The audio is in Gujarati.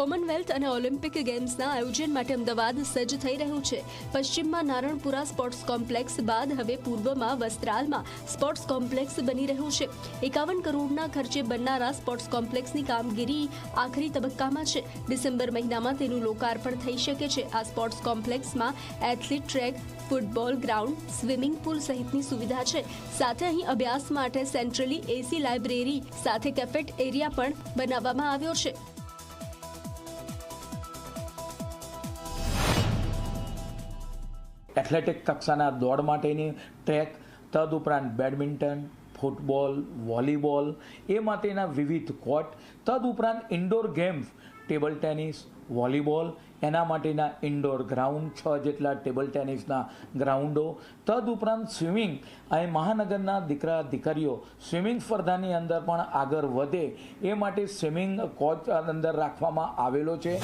કોમનવેલ્થ અને ઓલિમ્પિક ગેમ્સના આયોજન માટે અમદાવાદ સજ્જ થઈ રહ્યું છે. પશ્ચિમમાં નારણપુરા સ્પોર્ટ્સ કોમ્પ્લેક્સ બાદ હવે પૂર્વમાં વસ્ત્રાલમાં સ્પોર્ટ્સ કોમ્પ્લેક્સ બની રહ્યું છે. એકાવન કરોડના ખર્ચે બનનારા સ્પોર્ટ્સ કોમ્પ્લેક્સની કામગીરી આખરી તબક્કામાં છે. ડિસેમ્બર મહિનામાં તેનું લોકાર્પણ થઈ શકે છે. આ sports કોમ્પ્લેક્સમાં athlete track, football, ground, swimming pool સહિતની સુવિધા છે. સાથે અહીં અભ્યાસ માટે સેન્ટ્રલી એસી લાઇબ્રેરી સાથે કેફેટ એરિયા પણ બનાવવામાં આવ્યો છે. એથ્લેટિક કક્ષાના દોડ માટેની ટ્રેક, તદુપરાંત બેડમિન્ટન, ફૂટબોલ, વોલીબોલ, એ માટેના વિવિધ કોર્ટ, તદુપરાંત indoor games, table tennis, volleyball, એના માટેના ઇન્ડોર ગ્રાઉન્ડ, છ જેટલા ટેબલ ટેનિસના ગ્રાઉન્ડો, તદુપરાંત સ્વિમિંગ. અહીં મહાનગરના દીકરા, દીકરીઓ સ્વિમિંગ સ્પર્ધાની અંદર પણ આગળ વધે, એ માટે સ્વિમિંગ કોચ અંદર રાખવામાં આવેલો છે.